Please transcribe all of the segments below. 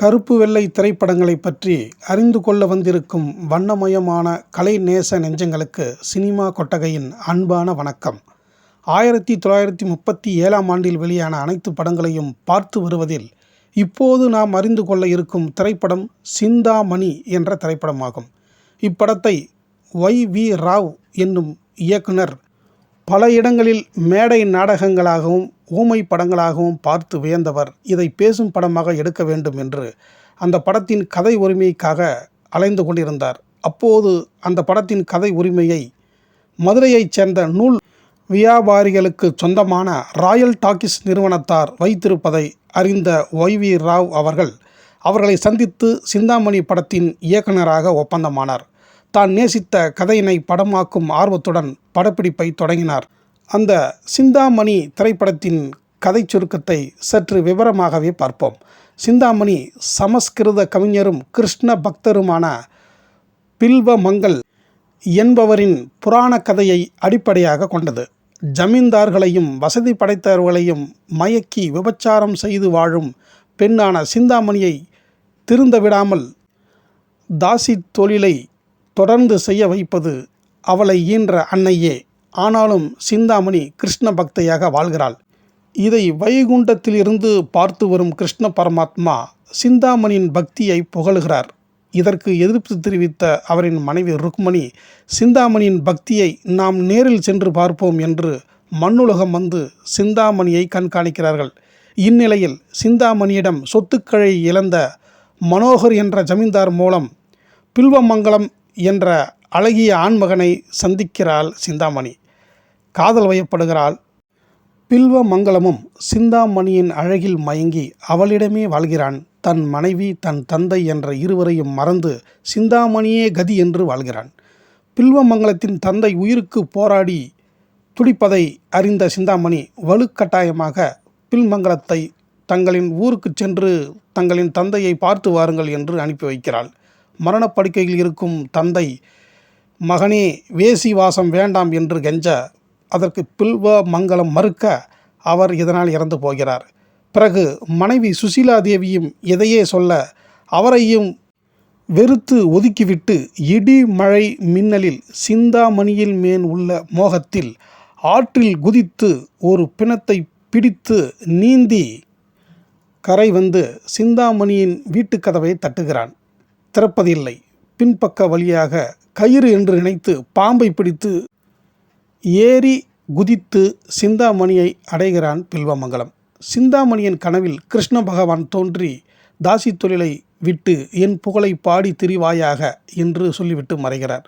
கருப்பு வெள்ளை திரைப்படங்களை பற்றி அறிந்து கொள்ள வந்திருக்கும் வண்ணமயமான கலை நேச நெஞ்சங்களுக்கு சினிமா கொட்டகையின் அன்பான வணக்கம். ஆயிரத்தி தொள்ளாயிரத்தி முப்பத்தி ஏழாம் ஆண்டில் வெளியான அனைத்து படங்களையும் பார்த்து வருவதில் இப்போது நாம் அறிந்து கொள்ள இருக்கும் திரைப்படம் சிந்தாமணி என்ற திரைப்படமாகும். இப்படத்தை ஒய் வி ராவ் என்னும் இயக்குனர் பல இடங்களில் மேடை நாடகங்களாகவும் ஊமை படங்களாகவும் பார்த்து வியந்தவர் இதை பேசும் படமாக எடுக்க வேண்டும் என்று அந்த படத்தின் கதை உரிமைக்காக அலைந்து கொண்டிருந்தார். அப்போது அந்த படத்தின் கதை உரிமையை மதுரையைச் சேர்ந்த நூல் வியாபாரிகளுக்கு சொந்தமான ராயல் டாக்கிஸ் நிறுவனத்தார் வைத்திருப்பதை அறிந்த ஒய் வி ராவ் அவர்கள் அவர்களை சந்தித்து சிந்தாமணி படத்தின் இயக்குனராக ஒப்பந்தமானார். தான் நேசித்த கதையினை படமாக்கும் ஆர்வத்துடன் படப்பிடிப்பை தொடங்கினார். அந்த சிந்தாமணி திரைப்படத்தின் கதை சுருக்கத்தை சற்று விவரமாகவே பார்ப்போம். சிந்தாமணி சமஸ்கிருத கவிஞரும் கிருஷ்ண பக்தருமான பில்வமங்கல் என்பவரின் புராண கதையை அடிப்படையாக கொண்டது. ஜமீன்தார்களையும் வசதி படைத்தவர்களையும் மயக்கி விபச்சாரம் செய்து வாழும் பெண்ணான சிந்தாமணியை திருந்த விடாமல் தாசி தொழிலை தொடர்ந்து செய்ய வைப்பது அவளை ஈன்ற அன்னையே ஆனாலும் சிந்தாமணி கிருஷ்ண பக்தையாக வாழ்கிறாள். இதை வைகுண்டத்திலிருந்து பார்த்து வரும் கிருஷ்ண பரமாத்மா சிந்தாமணியின் பக்தியை புகழுகிறார். இதற்கு எதிர்ப்பு தெரிவித்த அவரின் மனைவி ருக்மணி சிந்தாமணியின் பக்தியை நாம் நேரில் சென்று பார்ப்போம் என்று மண்ணுலகம் வந்து சிந்தாமணியை கண்காணிக்கிறார்கள். இந்நிலையில் சிந்தாமணியிடம் சொத்துக்களை இழந்த மனோகர் என்ற ஜமீன்தார் மூலம் பில்வமங்கலம் என்ற அழகிய ஆண்மகனை சந்திக்கிறாள் சிந்தாமணி. காதல் வயப்படுகிறாள். பில்வமங்கலமும் சிந்தாமணியின் அழகில் மயங்கி அவளிடமே வாழ்கிறான். தன் மனைவி தன் தந்தை என்ற இருவரையும் மறந்து சிந்தாமணியே கதி என்று வாழ்கிறான். பில்வமங்கலத்தின் தந்தை உயிருக்கு போராடி துடிப்பதை அறிந்த சிந்தாமணி வலுக்கட்டாயமாக பில்மங்கலத்தை தங்களின் ஊருக்கு சென்று தங்களின் தந்தையை பார்த்து வாருங்கள் என்று அனுப்பி வைக்கிறாள். மரணப்படுக்கையில் இருக்கும் தந்தை மகனே வேசி வாசம் வேண்டாம் என்று கெஞ்ச அதற்கு பில்வ மங்கலம் மறுக்க அவர் இதனால் இறந்து போகிறார். பிறகு மனைவி சுசீலா தேவியும் இதையே சொல்ல அவரையும் வெறுத்து ஒதுக்கிவிட்டு இடி மழை மின்னலில் சிந்தாமணியில் மேல் உள்ள மோகத்தில் ஆற்றில் குதித்து ஒரு பிணத்தை பிடித்து நீந்தி கரை வந்து சிந்தாமணியின் வீட்டுக்கதவை தட்டுகிறான். திறப்பதில்லை. பின்பக்க வழியாக கயிறு என்று நினைத்து பாம்பை பிடித்து ஏறி குதித்து சிந்தாமணியை அடைகிறான் பில்வமங்கலம். சிந்தாமணியின் கனவில் கிருஷ்ண பகவான் தோன்றி தாசி தொழிலை விட்டு என் புகழை பாடி திரிவாயாக என்று சொல்லிவிட்டு மறைகிறார்.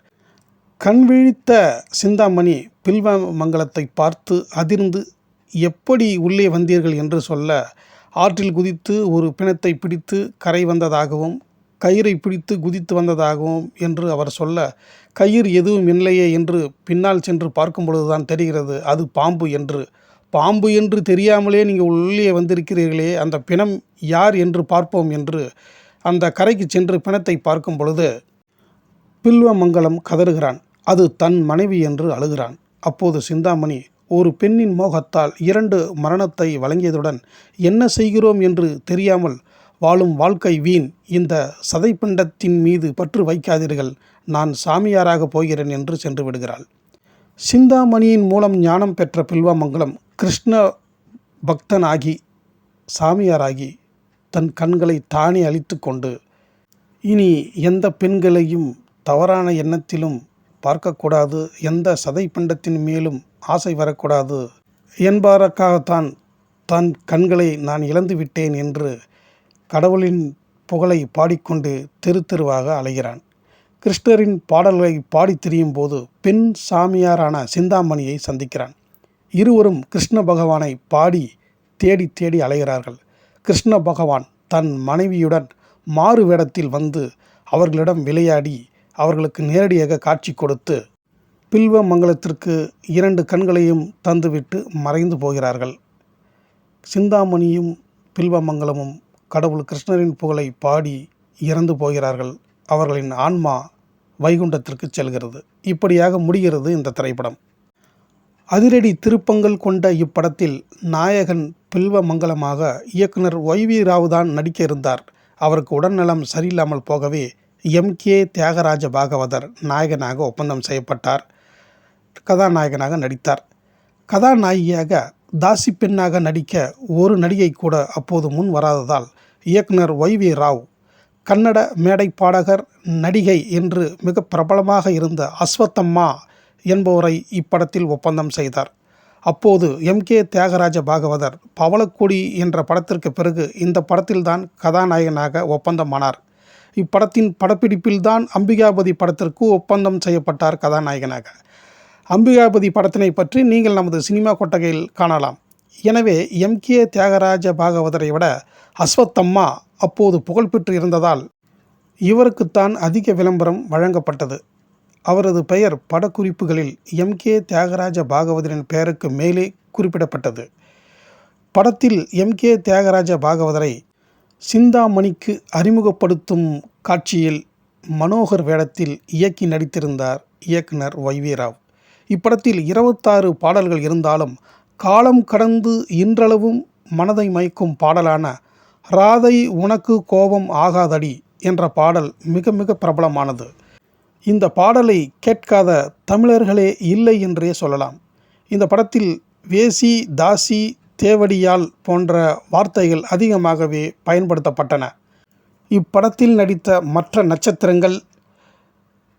கண் விழித்த சிந்தாமணி பில்வமங்கலத்தை பார்த்து அதிர்ந்து எப்படி உள்ளே வந்தீர்கள்? என்று சொல்ல ஆற்றில் குதித்து ஒரு பிணத்தை பிடித்து கரை வந்ததாகவும் கயிறை பிடித்து குதித்து வந்ததாகவும் என்று அவர் சொல்ல கயிறு எதுவும் இல்லையே என்று பின்னால் சென்று பார்க்கும் பொழுதுதான் தெரிகிறது அது பாம்பு என்று. பாம்பு என்று தெரியாமலே நீங்கள் உள்ளே வந்திருக்கிறீர்களே அந்த பிணம் யார் என்று பார்ப்போம் என்று அந்த கரைக்கு சென்று பிணத்தை பார்க்கும் பொழுது பில்வமங்கலம் கதறுகிறான். அது தன் மனைவி என்று அழுகிறான். அப்போது சிந்தாமணி ஒரு பெண்ணின் மோகத்தால் இரண்டு மரணத்தை வழங்கியதுடன் என்ன செய்கிறோம் என்று தெரியாமல் வாழும் வாழ்க்கை வீண். இந்த சதைப்பிண்டத்தின் மீது பற்று வைக்காதீர்கள். நான் சாமியாராக போகிறேன் என்று சென்று விடுகிறாள். சிந்தாமணியின் மூலம் ஞானம் பெற்ற பில்வாமங்கலம் கிருஷ்ண பக்தனாகி சாமியாராகி தன் கண்களை தானே அழித்து கொண்டு இனி எந்த பெண்களையும் தவறான எண்ணத்திலும் பார்க்கக்கூடாது எந்த சதைப்பிண்டத்தின் மேலும் ஆசை வரக்கூடாது என்பதற்காகத்தான் தன் கண்களை நான் இழந்து விட்டேன் என்று கடவுளின் புகழை பாடிக்கொண்டு தெரு தெருவாக அலைகிறான். கிருஷ்ணரின் பாடல்களை பாடி திரியும் போது பெண் சாமியாரான சிந்தாமணியை சந்திக்கிறான். இருவரும் கிருஷ்ண பகவானை பாடி தேடி தேடி அலைகிறார்கள். கிருஷ்ண பகவான் தன் மனைவியுடன் மாறு வேடத்தில் வந்து அவர்களிடம் விளையாடி அவர்களுக்கு நேரடியாக காட்சி கொடுத்து பில்வ மங்கலத்திற்கு இரண்டு கண்களையும் தந்துவிட்டு மறைந்து போகிறார்கள். சிந்தாமணியும் பில்வமங்கலமும் கடவுள் கிருஷ்ணரின் புகழை பாடி இறந்து போகிறார்கள். அவர்களின் ஆன்மா வைகுண்டத்திற்கு செல்கிறது. இப்படியாக முடிகிறது இந்த திரைப்படம். அதிரடி திருப்பங்கள் கொண்ட இப்படத்தில் நாயகன் பில்வ மங்கலமாக இயக்குனர் ஒய் வி ராவ் தான் நடிக்க இருந்தார் அவருக்கு உடல்நலம் சரியில்லாமல் போகவே எம். கே. தியாகராஜ பாகவதர் நாயகனாக ஒப்பந்தம் செய்யப்பட்டார். கதாநாயகனாக நடித்தார். கதாநாயகியாக தாசி பெண்ணாக நடிக்க ஒரு நடிகை கூட அப்போது முன் வராததால் இயக்குனர் ஒய் வி ராவ் கன்னட மேடை பாடகர் நடிகை என்று மிக பிரபலமாக இருந்த அஸ்வத்தம்மா என்பவரை இப்படத்தில் ஒப்பந்தம் செய்தார். அப்போது எம். கே. தியாகராஜ பாகவதர் பவளக்கொடி என்ற படத்திற்கு பிறகு இந்த படத்தில்தான் கதாநாயகனாக ஒப்பந்தமானார். இப்படத்தின் படப்பிடிப்பில்தான் அம்பிகாபதி படத்திற்கு ஒப்பந்தம் செய்யப்பட்டார் கதாநாயகனாக. அம்பிகாபதி படத்தினை பற்றி நீங்கள் நமது சினிமா கொட்டகையில் காணலாம். எனவே எம். கே. தியாகராஜ பாகவதரை விட அஸ்வத்தம்மா அப்போது புகழ்பெற்று இருந்ததால் இவருக்குத்தான் அதிக விளம்பரம் வழங்கப்பட்டது. அவரது பெயர் படக்குறிப்புகளில் எம். கே. தியாகராஜ பாகவதரின் பெயருக்கு மேலே குறிப்பிடப்பட்டது. படத்தில் எம். கே. தியாகராஜ பாகவதரை சிந்தாமணிக்கு அறிமுகப்படுத்தும் காட்சியில் மனோகர் வேடத்தில் இயக்கி நடித்திருந்தார் இயக்குனர் ஒய் வி ராவ். இப்படத்தில் இருபத்தாறு பாடல்கள் இருந்தாலும் காலம் கடந்து இன்றளவும் மனதை மயக்கும் பாடலான ராதை உனக்கு கோபம் ஆகாதடி என்ற பாடல் மிக மிக பிரபலமானது. இந்த பாடலை கேட்காத தமிழர்களே இல்லை என்றே சொல்லலாம். இந்த படத்தில் வேசி தாசி தேவடியால் போன்ற வார்த்தைகள் அதிகமாகவே பயன்படுத்தப்பட்டன. இப்படத்தில் நடித்த மற்ற நட்சத்திரங்கள்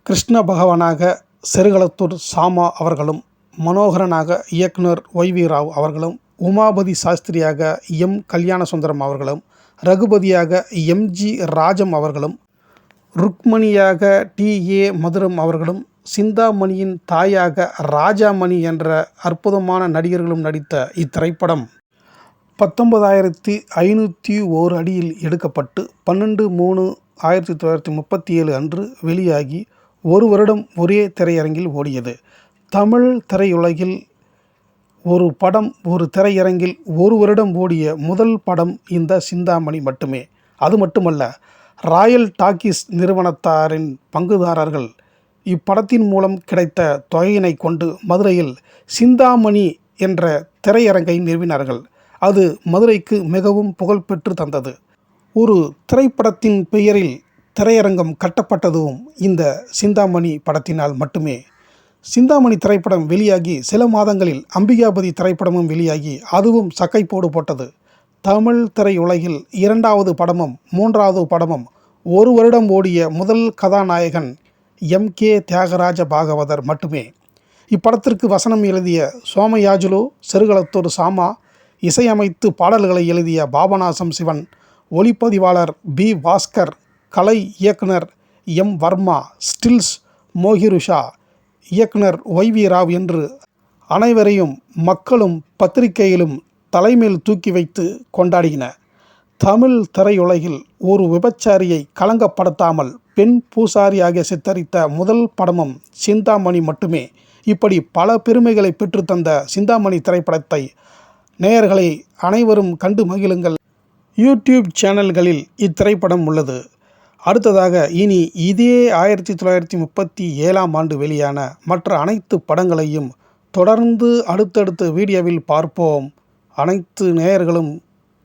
கிருஷ்ண பகவானாக செருகளத்தூர் சாமா அவர்களும் மனோகரனாக இயக்குனர் ஒய் வி ராவ் அவர்களும் உமாபதி சாஸ்திரியாக எம். கல்யாணசுந்தரம் அவர்களும் ரகுபதியாக எம்ஜி ராஜம் அவர்களும் ருக்மணியாக டி. ஏ. மதுரம் அவர்களும் சிந்தாமணியின் தாயாக ராஜாமணி என்ற அற்புதமான நடிகர்களும் நடித்த இத்திரைப்படம் பத்தொன்பதாயிரத்தி ஐநூற்றி ஓர் அடியில் எடுக்கப்பட்டு பன்னெண்டு மூணு ஆயிரத்தி தொள்ளாயிரத்தி முப்பத்தி ஏழு அன்று வெளியாகி ஒரு வருடம் ஒரே திரையரங்கில் ஓடியது. தமிழ் திரையுலகில் ஒரு படம் ஒரு திரையரங்கில் ஒரு வருடம் ஓடிய முதல் படம் இந்த சிந்தாமணி மட்டுமே. அது மட்டுமல்ல ராயல் டாக்கீஸ் நிறுவனத்தாரின் பங்குதாரர்கள் இப்படத்தின் மூலம் கிடைத்த தொகையினை கொண்டு மதுரையில் சிந்தாமணி என்ற திரையரங்கை நிறுவினார்கள். அது மதுரைக்கு மிகவும் புகழ்பெற்று தந்தது. ஒரு திரைப்படத்தின் பெயரில் திரையரங்கம் கட்டப்பட்டதும் இந்த சிந்தாமணி படத்தினால் மட்டுமே. சிந்தாமணி திரைப்படம் வெளியாகி சில மாதங்களில் அம்பிகாபதி திரைப்படமும் வெளியாகி அதுவும் சக்கைப்போடு போட்டது. தமிழ் திரையுலகில் இரண்டாவது படமும் மூன்றாவது படமும் ஒரு வருடம் ஓடிய முதல் கதாநாயகன் எம். கே. தியாகராஜ பாகவதர் மட்டுமே. இப்படத்திற்கு வசனம் எழுதிய சோமயாஜுலு செருகளத்தூர் சாமா இசையமைத்து பாடல்களை எழுதிய பாபநாசம் சிவன் ஒளிப்பதிவாளர் பி. பாஸ்கர் கலை இயக்குனர் எம் வர்மா ஸ்டில்ஸ் மோகிருஷா இயக்குனர் ஒய் வி ராவ் என்று அனைவரையும் மக்களும் பத்திரிகையிலும் தலைமையில் தூக்கி வைத்து கொண்டாடின தமிழ் திரையுலகில் ஒரு விபச்சாரியை கலங்கப்படுத்தாமல் பெண் பூசாரியாக சித்தரித்த முதல் படமும் சிந்தாமணி மட்டுமே. இப்படி பல பெருமைகளை பெற்றுத்தந்த சிந்தாமணி திரைப்படத்தை நேயர்களை அனைவரும் கண்டு மகிழுங்கள். யூடியூப் சேனல்களில் இத்திரைப்படம் உள்ளது. அடுத்ததாக இனி இதே ஆயிரத்தி தொள்ளாயிரத்தி முப்பத்தி ஏழாம் ஆண்டு வெளியான மற்ற அனைத்து படங்களையும் தொடர்ந்து அடுத்தடுத்த வீடியோவில் பார்ப்போம். அனைத்து நேயர்களும்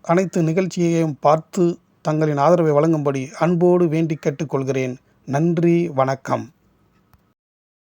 அனைத்து நிகழ்ச்சியையும் பார்த்து தங்களின் ஆதரவை வழங்கும்படி அன்போடு வேண்டி கேட்டுக்கொள்கிறேன் நன்றி வணக்கம்.